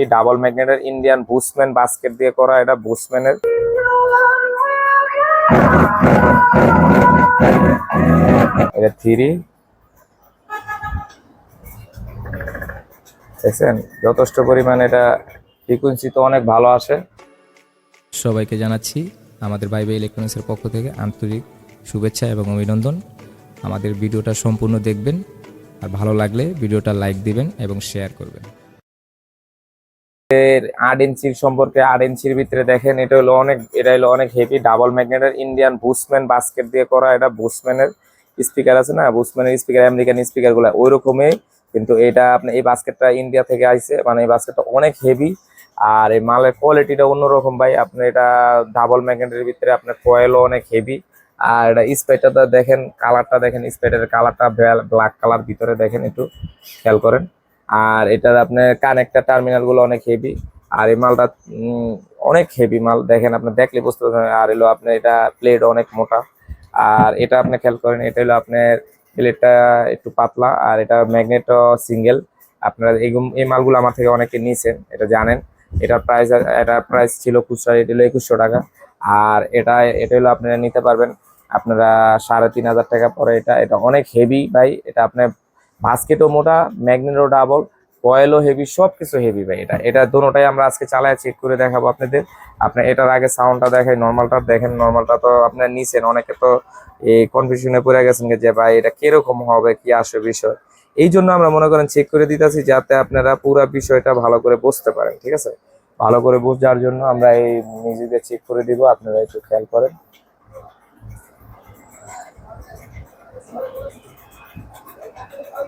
Heavy double ম্যাগনেটের Indian bushman basket দিয়ে করা এটা বুসম্যানের এটা থ্রি দেখছেন? যথেষ্ট পরিমাণ এটা ফ্রিকুয়েন্সি তো অনেক ভালো আসে। সবাইকে জানাচ্ছি, আমাদের বাইবে ইলেকট্রনিক্সের পক্ষ থেকে আন্তরিক শুভেচ্ছা এবং অভিনন্দন। আমাদের ভিডিওটা সম্পূর্ণ দেখবেন, আর ভালো লাগলে ভিডিওটা লাইক দিবেন এবং শেয়ার করবেন। এর আট ইঞ্চির সম্পর্কে আট ইঞ্চির ভিতরে দেখেন, এটা হলো অনেক, এটা হলো অনেক হেভি ডাবল ম্যাগনেটের ইন্ডিয়ান বুসম্যান বাস্কেট দিয়ে করা এটা বুসম্যানের স্পিকার আছে না? বুসম্যানের স্পিকার আমেরিকান স্পিকারগুলা ওই রকমই কিন্তু এটা আপনি এই বাস্কেটটা ইন্ডিয়া থেকে আইছে মানে এই বাস্কেটটা অনেক হেভি আর এই মালের কোয়ালিটিটা অন্যরকম ভাই, আপনি এটা ডাবল ম্যাগনেটের ভিতরে আপনার কয়েলও অনেক হেভি আর এটা স্পাইটারটা দেখেন কালারটা দেখেন স্পাইটারের কালারটা ব্ল্যাক কালার ভিতরে দেখেন একটু, খেয়াল করেন। আর এটার আপনার কানেক্টার টার্মিনালগুলো অনেক হেভি আর এই মালটা অনেক হেভি মাল। দেখেন, আপনি দেখলে বুঝতে পারবেন, আর এলো আপনার এটা প্লেট অনেক মোটা। আর এটা আপনি খেয়াল করেন, এটা হলো আপনার প্লেটটা একটু পাতলা, আর এটা ম্যাগনেটও সিঙ্গেল আপনারা এই মালগুলো আমার থেকে অনেকে নিয়েছেন এটা জানেন। এটার প্রাইস এটা প্রাইস ছিল খুচরা এটা হলো একুশশো টাকা। আর এটা এটা হলো আপনারা নিতে পারবেন, আপনারা সাড়ে তিন হাজার টাকা পরে এটা এটা অনেক হেভি ভাই। এটা আপনার বাস্কেটও মোটা, ম্যাগনেটও ডাবল, কয়েলও হেভি সব কিছু হেভি ভাই এটা। এটা দুটোটাই আমরা আজকে চালায় চেক করে দেখাবো আপনাদের। আপনার এটার আগে সাউন্ডটা দেখাই নর্মালটা দেখেন নর্মালটা তো আপনার নিছেন। অনেকে তো এই কনফিউশনে পড়ে গেছেন যে ভাই এটা কীরকম হবে, কি আসবে বিষয়? এই জন্য আমরা মনে করেন চেক করে দিতেছি যাতে আপনারা পুরো বিষয়টা ভালো করে বুঝতে পারেন, ঠিক আছে? ভালো করে বোঝার জন্য আমরা এই নিজেদের চেক করে দিব, আপনারা একটু খেয়াল করেন।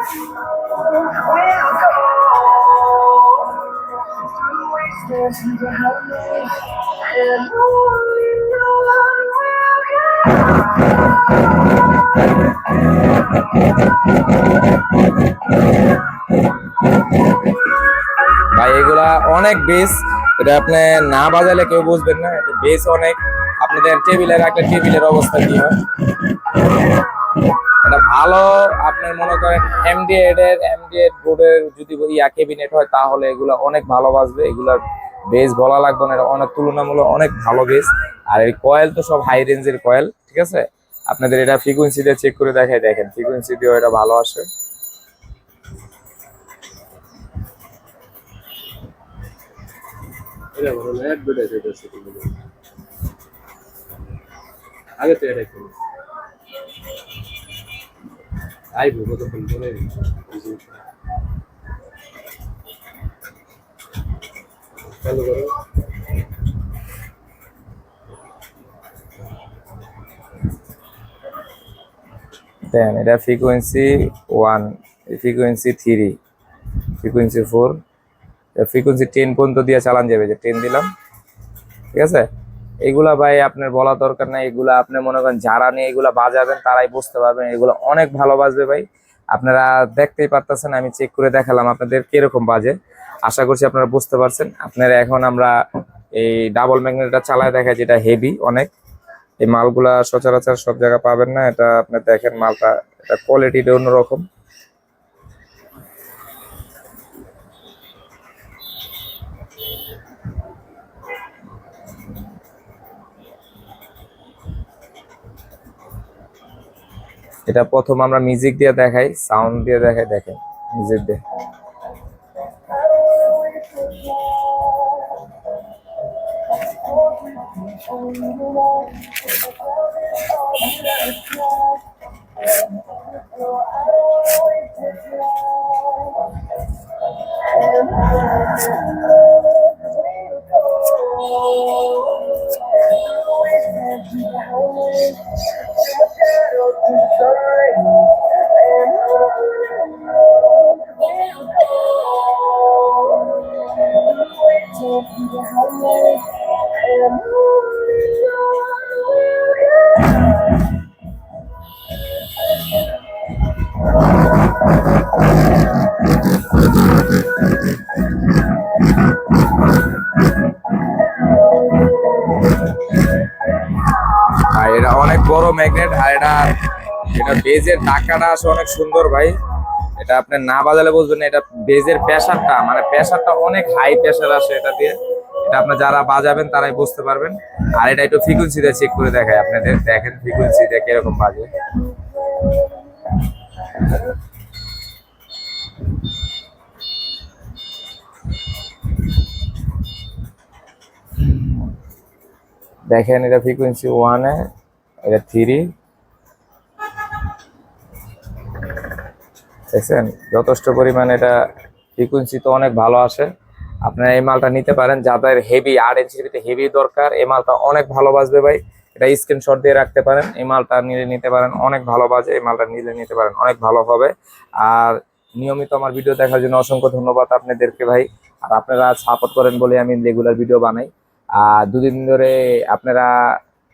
ভাই এগুলা অনেক বেস এটা আপনি না বাজালে কেউ বুঝবেন না এটা বেস অনেক আপনাদের টেবিলে রাখলে টেবিলের অবস্থা কি হয় এটা ভালো আপনার মনে করেন এমডিএড এর এমডিএড বোর্ডের যদি ইয়া ক্যাবিনেট হয়, তাহলে এগুলো অনেক ভালো বাজবে। এগুলার বেস বলা লাগবে না অনেক তুলনামূলক অনেক ভালো বেস আর এই কয়েল তো সব হাই রেঞ্জের কয়েল ঠিক আছে? আপনাদের এটা ফ্রিকোয়েন্সি দিয়ে চেক করে দেখাই, দেখেন ফ্রিকোয়েন্সি দিয়েও এটা ভালো আসে। আগে তো এটা আইবো এটা frequency one frequency three frequency four frequency ten পর্যন্ত দিয়ে চালান যাবে, যে টেন দিলাম, ঠিক আছে? এগুলা ভাই আপনার বলা দরকার নাই, এগুলা আপনি মনে করেন যারা নিয়ে এগুলা বাজাবেন তারাই বুঝতে পারবেন, এগুলো অনেক ভালো বাজবে ভাই। আপনারা দেখতেই পারতেছেন, আমি চেক করে দেখালাম আপনাদের কীরকম বাজে। আশা করছি আপনারা বুঝতে পারছেন। আপনারা এখন আমরা এই ডাবল ম্যাগনেটটা চালায় দেখা যেটা হেভি অনেক। এই মালগুলা সচরাচর সব জায়গায় পাবেন না, এটা আপনি দেখেন মালটা, এটা কোয়ালিটিটা অন্যরকম। এটা প্রথম আমরা মিউজিক দিয়ে দেখাই সাউন্ড দিয়ে দেখাই দেখেন মিউজিক দিয়ে। আর এটা অনেক বড় ম্যাগনেট আর এটা এটা বেজের টাকাটা আসে অনেক সুন্দর ভাই। এটা আপনি না বাজালে বুঝবেন না, এটা বেজের প্রেশারটা মানে প্রেশারটা অনেক হাই প্রেশার আসে এটা দিয়ে। এটা আপনি যারা বাজাবেন তারাই বুঝতে পারবেন। আর এটা একটু ফ্রিকুয়েন্সিতে চেক করে দেখায় আপনাদের দেখেন ফ্রিকুয়েন্সিতে কীরকম বাজে। দেখেন এটা ফ্রিকোয়েন্সি ওয়ানে এটা থ্রি দেখছেন? যথেষ্ট পরিমাণে এটা ফ্রিকুয়েন্সি তো অনেক ভালো আসে আপনারা এই মালটা নিতে পারেন। যাদের হেভি আট ইঞ্চির ভিতরে হেভি দরকার, এই মালটা অনেক ভালো বাজবে ভাই। এটা স্ক্রিনশট দিয়ে রাখতে পারেন। এই মালটা নিলে নিতে পারেন। অনেক ভালো বাজে। এই মালটা নিলে নিতে পারেন। অনেক ভালো হবে। আর নিয়মিত আমার ভিডিও দেখার জন্য অসংখ্য ধন্যবাদ আপনাদেরকে ভাই। আর আপনারা সাপোর্ট করেন বলে আমি রেগুলার ভিডিও বানাই। আর দুদিন ধরে আপনারা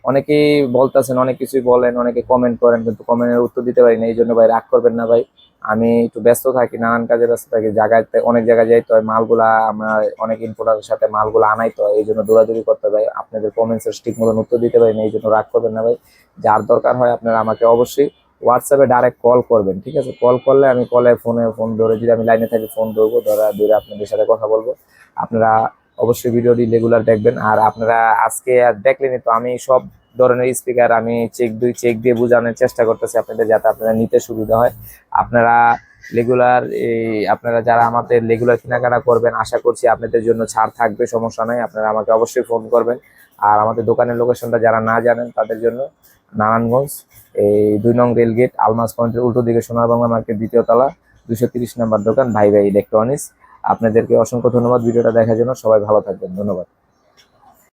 অনেকেই বলতেছেন, অনেক কিছুই বলেন, অনেকে কমেন্ট করেন, কিন্তু কমেন্টের উত্তর দিতে পারি না। এই জন্য ভাই রাগ করবেন না ভাই। আমি একটু ব্যস্ত থাকি নানান কাজে ব্যস্ত থাকি জায়গায় অনেক জায়গায় যাই তো হয়, মালগুলা আমরা অনেক ইম্পোর্টারের সাথে মালগুলো আনাই তো হয়, এই জন্য দৌড়াদৌড়ি করতে ভাই। আপনাদের কমেন্টসের ঠিক মতন উত্তর দিতে পারি না এই জন্য রাগ করবেন না ভাই। যার দরকার হয় আপনারা আমাকে অবশ্যই হোয়াটসঅ্যাপে ডাইরেক্ট কল করবেন ঠিক আছে? কল করলে আমি কলে ফোনে ফোন ধরে যদি আমি লাইনে থাকি ফোন ধরবো ধরা ধরে আপনাদের সাথে কথা বলব। আপনারা অবশ্যই ভিডিওটি রেগুলার দেখবেন। আর আপনারা আজকে আর দেখলেনই তো আমি সব ধরনের স্পিকার আমি চেক দুই চেক দিয়ে বোঝানোর চেষ্টা করতেছি আপনাদের যাতে আপনারা নিতে সুবিধা হয়। আপনারা রেগুলার এই আপনারা যারা আমাদের রেগুলার কেনাকাটা করবেন, আশা করছি আপনাদের জন্য ছাড় থাকবে, সমস্যা নাই। আপনারা আমাকে অবশ্যই ফোন করবেন। আর আমাদের দোকানের লোকেশনটা যারা না জানেন, তাদের জন্য নারায়ণগঞ্জ, এই দুই নং রেলগেট আলমাস পয়েন্টের উল্টো দিকে সোনার বাংলা মার্কেট দ্বিতীয় তলা দুশো তিরিশ নাম্বার দোকান, ভাই ভাই ইলেকট্রনিক্স আপনাদেরকে অসংখ্য ধন্যবাদ ভিডিওটা দেখার জন্য। সবাই ভালো থাকবেন। ধন্যবাদ।